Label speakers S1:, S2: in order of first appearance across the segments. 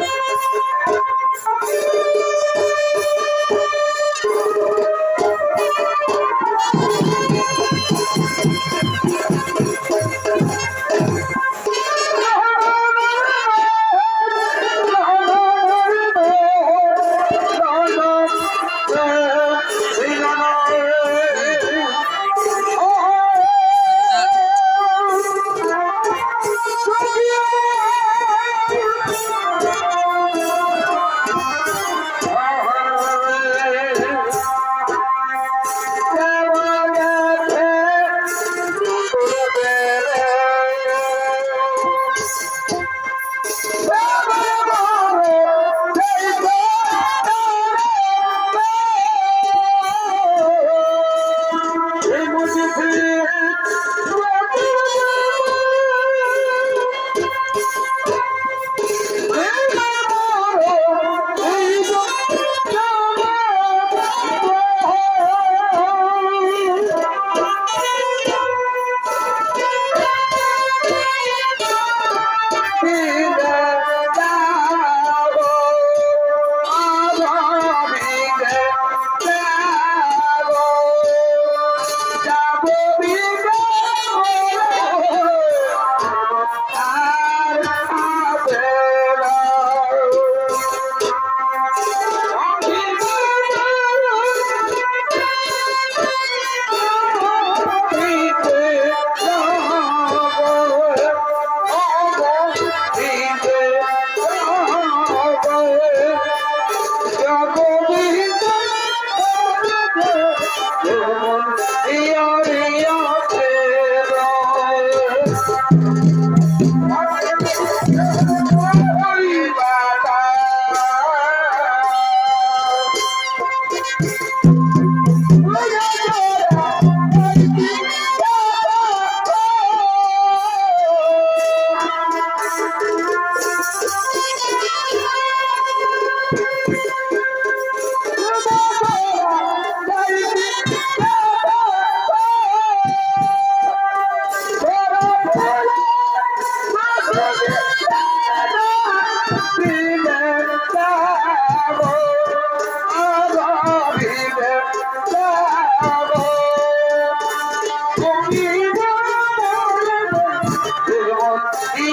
S1: Thank you.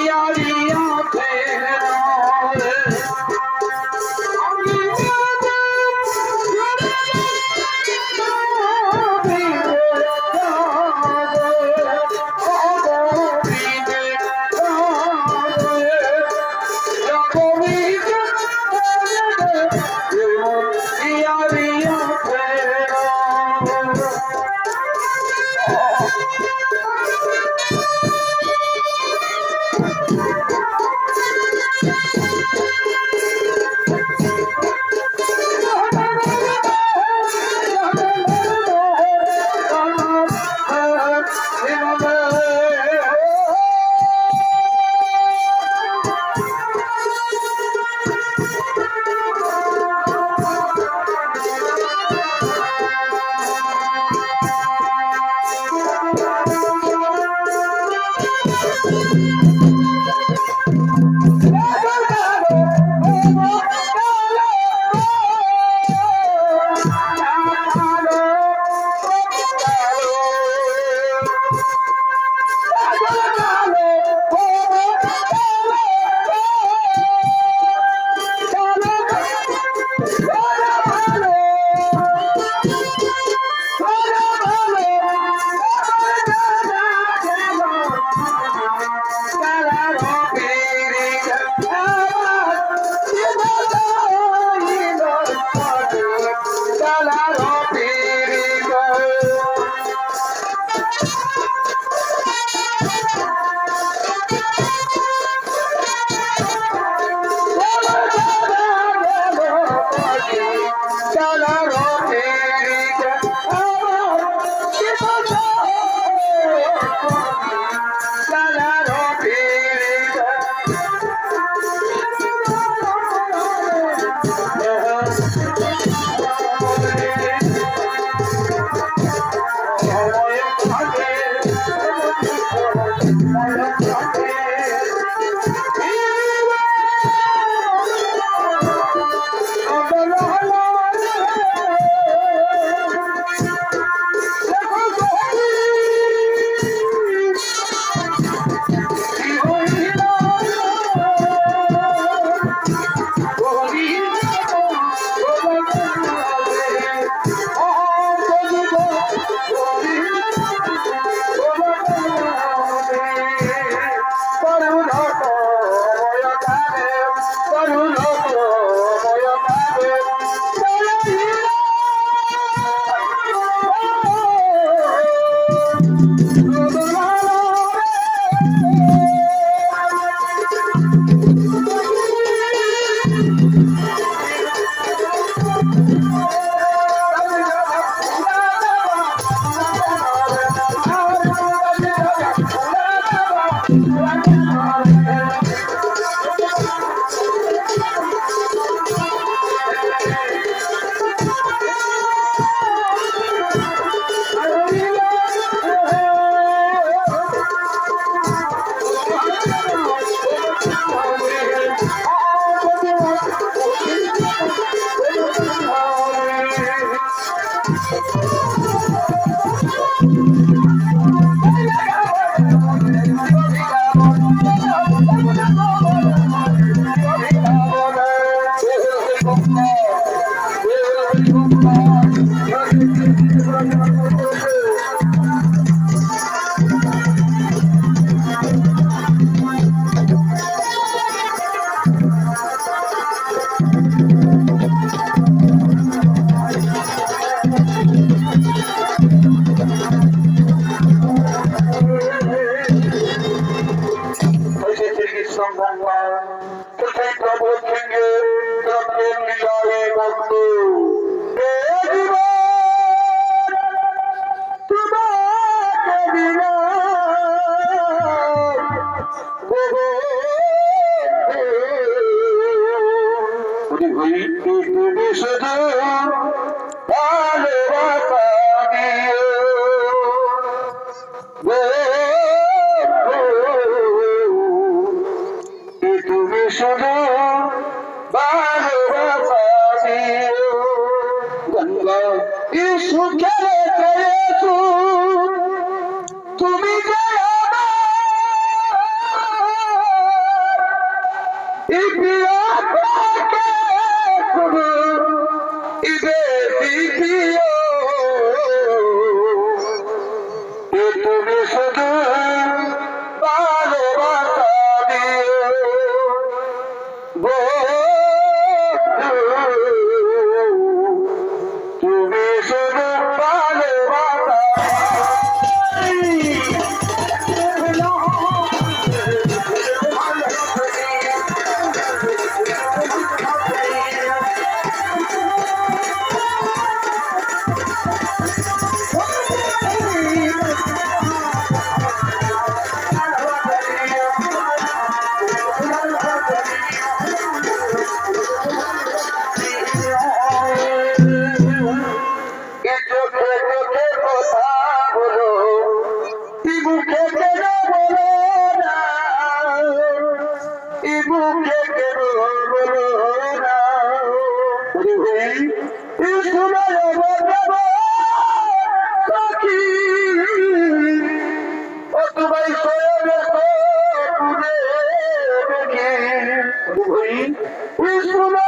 S1: থাকে হইতে তুমি সদা Ushmuna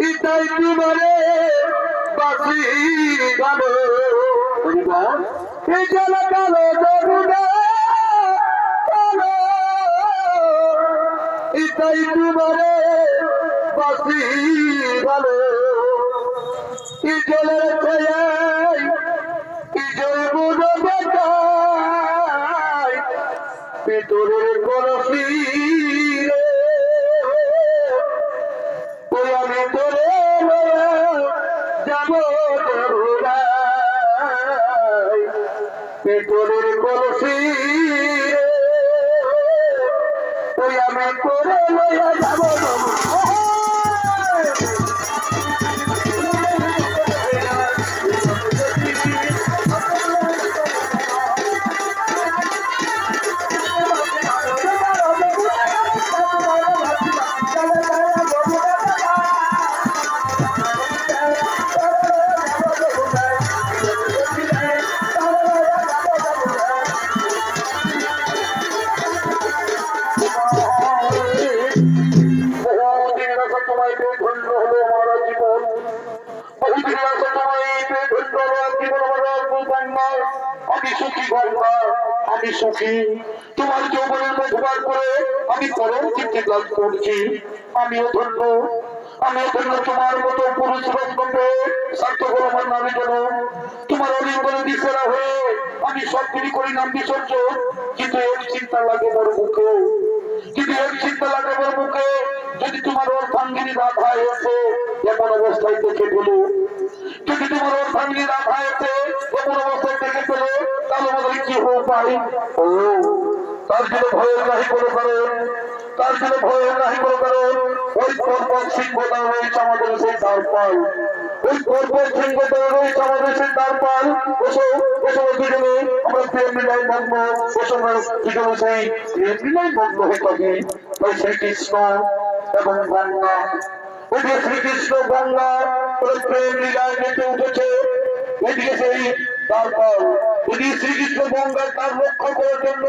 S1: ইতাই তোমারে বাসি ভালো এই জল কালো যমুনা কালো ইতাই তোমারে বাসি ভালো এই জলের ছায়া আমি সুখী, তোমার যৌবনের মধুবার করে আমি পরম তৃপ্তি লাভ করছি। আমিও ধন্য আমিও ধন্য তোমার মতো পুরুষ পেয়ে আমার নামে যেন তোমার হয়ে আমি সব করি নাম বিসর্জন। কিন্তু এর চিন্তা লাগে বড় মুখে। কিন্তু এর চিন্তা লাগে বড় মুখে। যদি তোমার অর্থাঙ্গিনী রাধা এসে এমন অবস্থায় দেখে গেল যদি তোমার অর্থাঙ্গিনী রাধা এসে এমন অবস্থায় দেখে আমাদের কি হোক তার জন্য ভয়ের নাহি কোনো কারণ। তার জন্য ভয়ের নাহি কোনো কারণ। ওই পর্বত সিংহতা রয়েছে আমাদের সেই দ্বারপাল। ওই পর্বত সিংহতা রয়েছে আমাদের সেই দ্বারপাল। এসো এসো দুজনে। আমরা প্রেম মিলাই মগ্ন। এসো দুজনে সেই প্রেম মিলাই মগ্ন হয়ে থাকি। ওই শ্রীকৃষ্ণ এবং গঙ্গা। ওই যে শ্রীকৃষ্ণ, গঙ্গা প্রেম লীলায় মেতে উঠেছে। এদিকে সেই তারপর উনি শ্রীকৃষ্ণ গঙ্গায় তার রক্ষা করার জন্য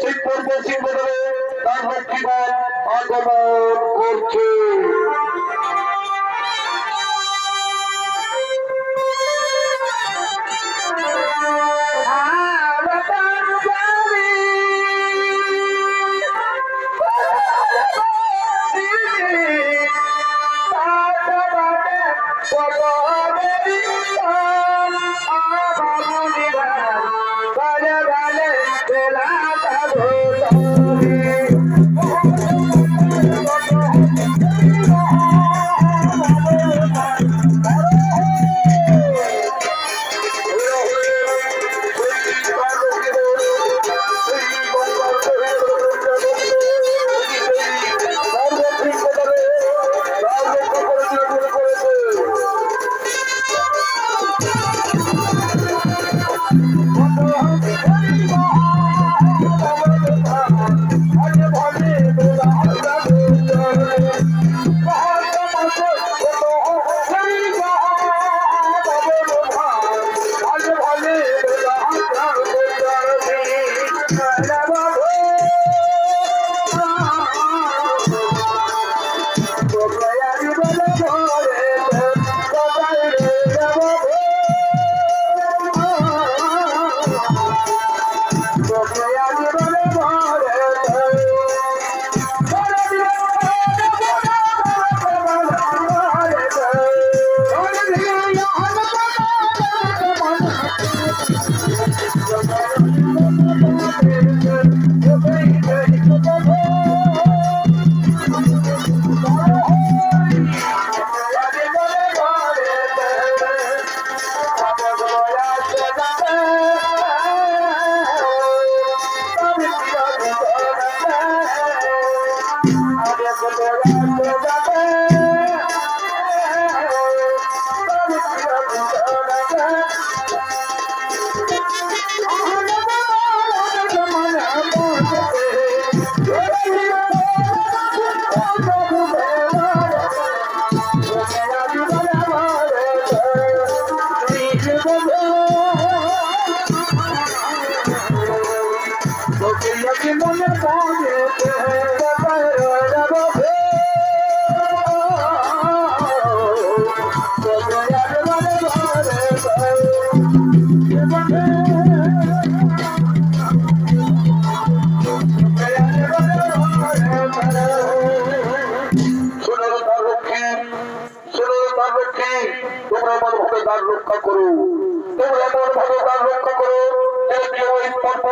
S1: সেই পর্ব সিংহদলে তার রক্ষীগণ আগমন করছে। শোনো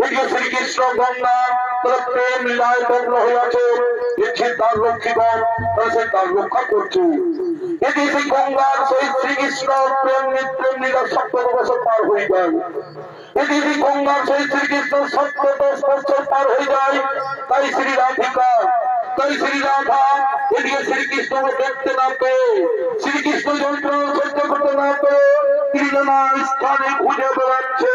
S1: শ্রীকৃষ্ণ গঙ্গা তারা প্রেম লীলায় মগ্ন আছে ইচ্ছে তার লক্ষ্মীগণ তারা সে তার রক্ষা করছে। এদিকে সেই গঙ্গার সহিত শ্রীকৃষ্ণ প্রেম প্রেম লীলার সপ্তম বছর পার যায়। এদিকে গঙ্গার সহিত শ্রীকৃষ্ণ সপ্তম বছর পার যায়। তাই শ্রী রাধিকা, তাই শ্রী রাধা, এদিকে শ্রীকৃষ্ণকে দেখতে না পেয়ে, শ্রীকৃষ্ণ যন্ত্রণা সহ্য করতে না পেয়ে স্থানে খুঁজে বেড়াচ্ছে।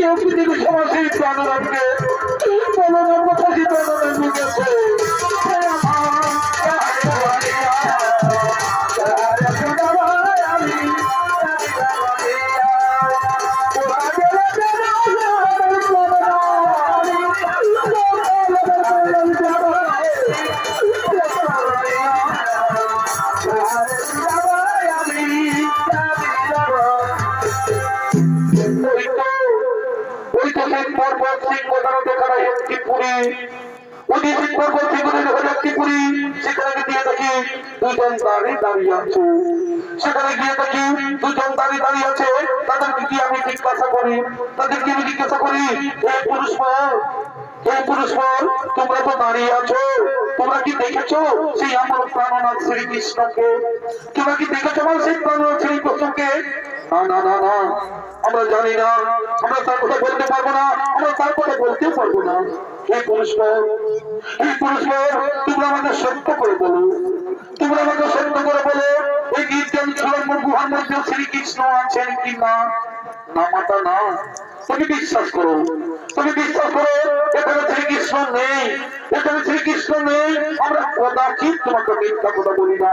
S1: কেউ কি দেখেছ আমার সেই প্রাণনাথকে বলো না কোথায় সেই প্রাণনাথ লুকেছে কি তোমরা তো দাঁড়িয়ে আছো। তোমরা কি দেখেছ সেই আমার প্রাণনাথ তোমরা কি দেখেছ আমার সেই প্রাণনাথ না না না না, আমরা জানি না। আমরা তার কথা বলতে পারব না। আমরা তার কথা বলতেও পারব না। পুরুষবর তোমরা আমাকে সত্য করে বলো। তোমরা আমাকে সত্য করে বলো। এই গুহার মধ্যে শ্রীকৃষ্ণ আছেন কি না মাতা না, তুমি বিশ্বাস করো। তুমি বিশ্বাস করো, এখানে শ্রীকৃষ্ণ নেই। এখানে শ্রীকৃষ্ণ নেই। আমরা কদাচিৎ তোমাকে মিথ্যা কথা বলি না।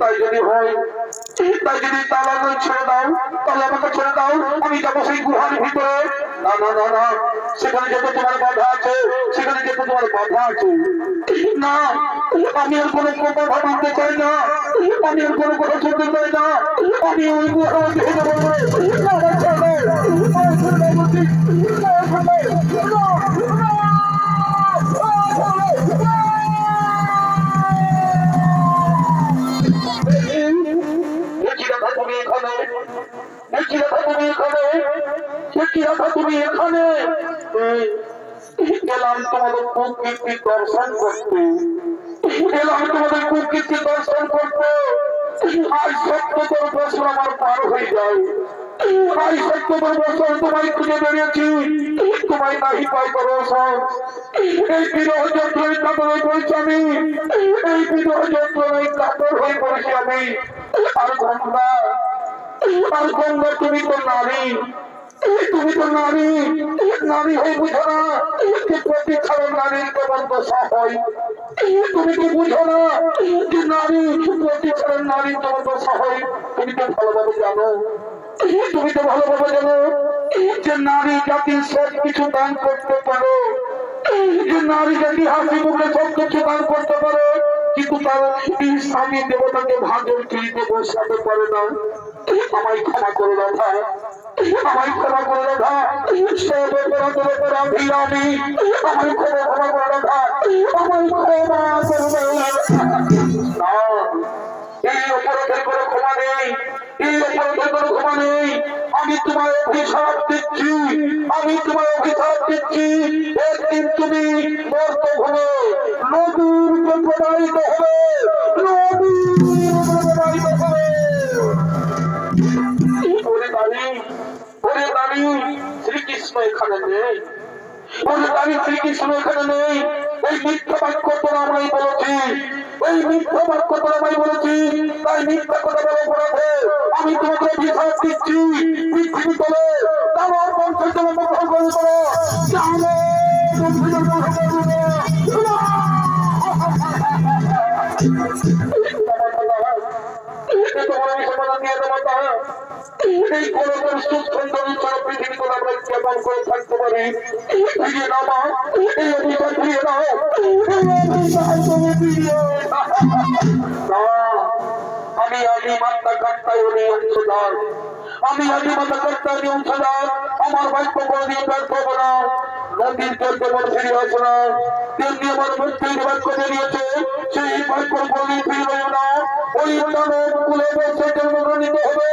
S1: তাই যদি হয় তাই যদি তালা ছেড়ে দাও, তাহলে আমাকে ছেড়ে দাও। আমি যাব সেই গুহার ভিতরে। না না না না সেখানে যেতে তোমার বাধা আমি আর কোনো কথা মানতে চাই না আমি আর কোনো কথা শুনতে চাই না আমি ওই রাধা তুমি এখানে তুমি এখানে বলছি রাধা তুমি এখানে? গেলাম তোমাদের কুকীর্তি দর্শন করতে। গেলাম তোমাদের কুকীর্তি দর্শন করতে। আজ সত্যতর বছর আমার পার হয়ে তোমায় খুঁজে বেরিয়েছি তোমায় নাহি পাই পড়েছি আমি। এই বিরহ যন্ত্রণায় কাতর হয়ে পড়েছি আমি। আর আর গঙ্গা তুমি তো নারী। তুমি তো নারী। নারী হয়ে বুঝো না যে প্রতীক্ষার নারীর কেমন দশা হয়। তুমি কি বুঝো না যে নারী প্রতীক্ষার নারীর কেমন দশা হয়। তুমি তো ভালোভাবে জানো। তুমি তো ভালোভাবে জানো যে নারী জাতি সব কিছু দান করতে পারো, যে নারী জাতি হাসি মুখে সব কিছু দান করতে পারে, কিন্তু তার স্বামী, দেবতাকে ভাগের কিনতে বসাতে পারে না। আমায় ক্ষমা করে রাখা আমায় ক্ষমা করে রাখা সব অপরাধ আমি আমায় ক্ষমা ক্ষমা করে রাখা আমায় ক্ষমা করে এই অপরাধের কোনো ক্ষমা নেই। এই অপরাধের কোনো ক্ষমা নেই। আমি তোমার অভিশাপ দিচ্ছি। আমি তোমার অভিশাপ দিচ্ছি। একদিন তুমি মর্ত হবে। নদীর প্রবাহিত হবে নদীর ওরে শ্রীকৃষ্ণ এখানে নেই। ওরে শ্রীকৃষ্ণ এখানে নেই। এই মিথ্যা বাক্য তোরা আমায় বলেছি এই মিথ্যা বাক্য তোরা আমায় বলেছি তাই মিথ্যা কথা বলে অপরাধে আমি তোমাকে অভিশাপ দিচ্ছি। পৃথিবী তলে আমার বংশের জন্য গ্রহণ করে করো জানো বংশের জন্য গ্রহণ করে করে আমি আদি মাত্রা কাটতাই উনি অংশদার। আমি আদি মাত্রা কাটতাই অংশদার। আমার বাক্য দিয়ে ব্যর্থ নদীর যেমন ফিরে আসে না। তেমনি আমার মুক্তির বাক্য বেরিয়েছে সেই বাক্য কোনদিন ফিরবে না। ওই মানব কুলে বসে জন্মগ্রহণিত হবে।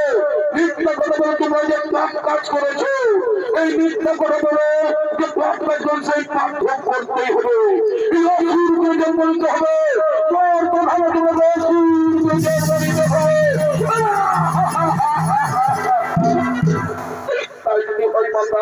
S1: মিথ্যা কথা বলে তোমরা যে পাপ কাজ করেছ। এই মিথ্যা কথা বলে যে পাপ কাজ করেছে সেই পাপ ভোগ করতেই হবে। এই অসুরকে জন্ম নিতে হবে। তোর প্রধান তোমাকে অসুরকে জন্ম নিতে হবে। তাই যদি হয় মাতা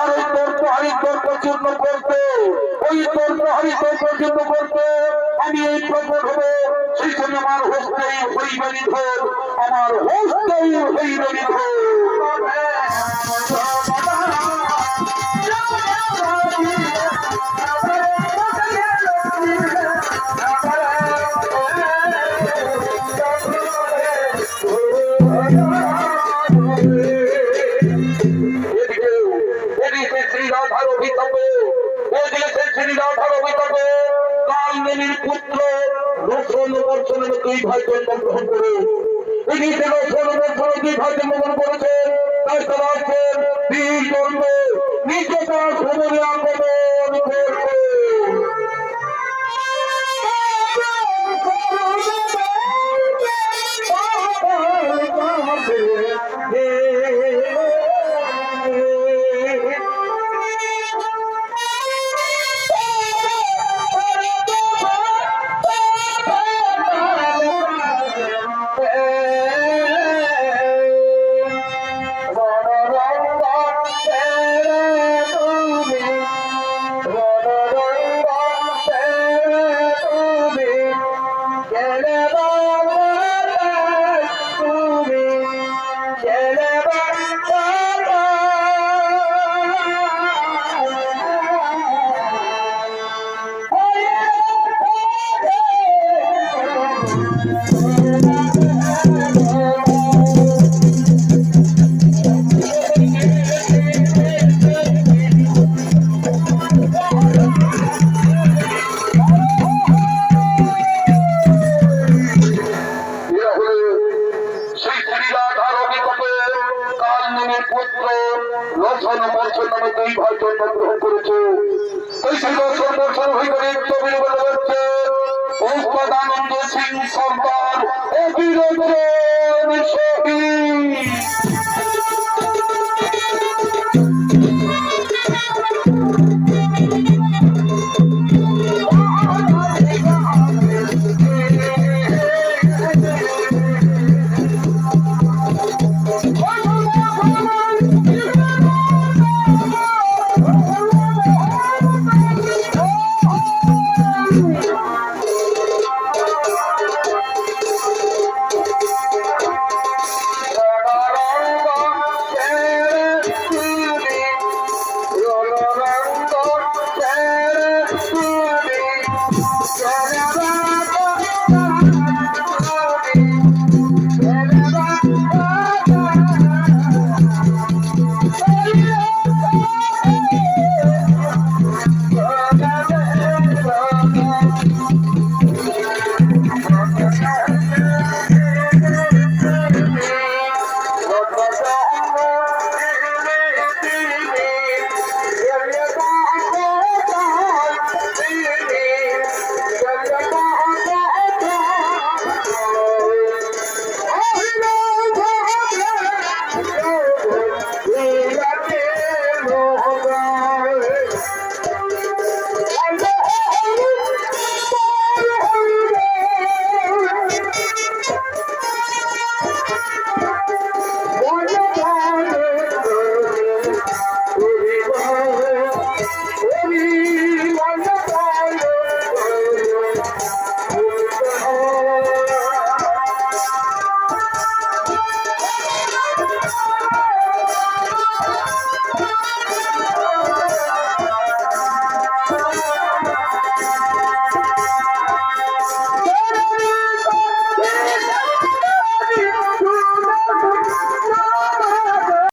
S1: আর এই তর্ক হারি তর্ক চূর্ণ করতে ওই তর্ক হারি তর্ক চূর্ণ করতে, আমি এই প্রকট হব। সেই জন্য আমার হস্তেই হইবে ধর আমার হস্তেই হইবে নিধর বর্ষণের দুই ভাই জন্মগ্রহণ করে এদিকে রোশন বর্ষণ দুই ভাই জন্মগ্রহণ করেছেন তাই তারা জন্ম নিজ পাশ ভবনে আগমন